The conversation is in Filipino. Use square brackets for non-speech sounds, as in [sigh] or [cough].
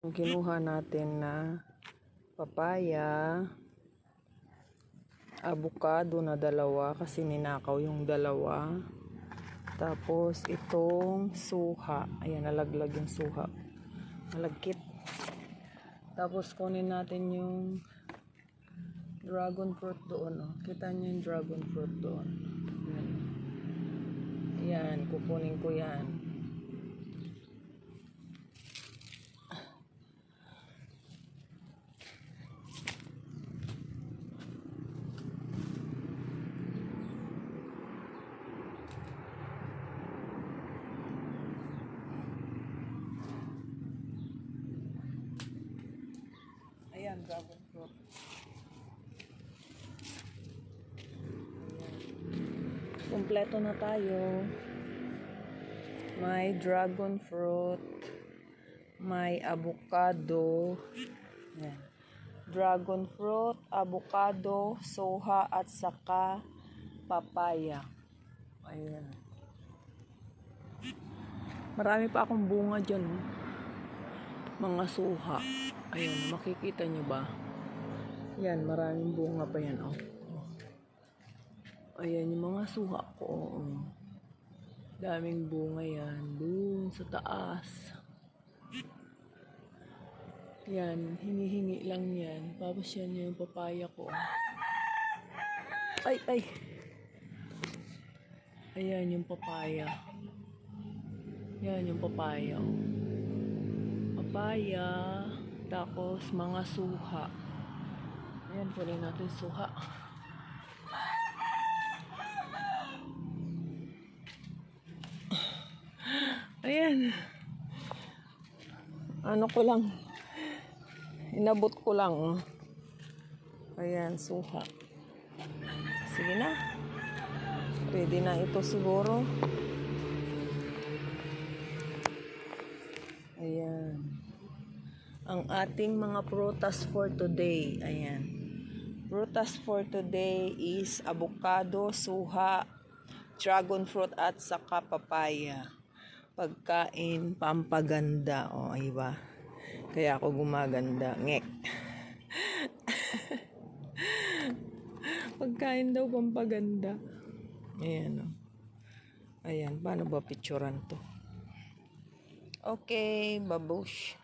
Yung kinuha natin na papaya, avocado na dalawa kasi ninakaw yung dalawa. Tapos itong suha. Ayan, nalaglag yung suha. Malagkit. Tapos kunin natin yung dragon fruit doon. Oh. Kita niyo yung dragon fruit doon. Ayan, kukunin ko yan. Ayan, dragon fruit. Kompleto na tayo. May dragon fruit. May avocado. Ayan. Dragon fruit, avocado, soha, at saka papaya. Ayan. Marami pa akong bunga dyan. oh. Mga suha. Ayan, makikita nyo ba? Yan, maraming bunga pa yan. Oh. Ayan yung mga suha ko. oh. Daming bunga yan. Doon sa taas. Yan, hinihingi lang yan. Tapos yan yung papaya ko. Ay, ay. Ayan yung papaya. Yan yung papaya. oh. Papaya. Tapos mga suha. Ayan, kunin natin suha. Ayan. Ano ko lang. Inabot ko lang. Ayan, suha. Sige na. Ready na ito siguro. Ang ating mga prutas for today. Ayan. Prutas for today is avocado, suha, dragon fruit at saka papaya. Pagkain pampaganda. O, ay ba? Kaya ako gumaganda. Ngek. [laughs] Pagkain daw pampaganda. Ayan o. Ayan, paano ba picturean to? Okay, babush.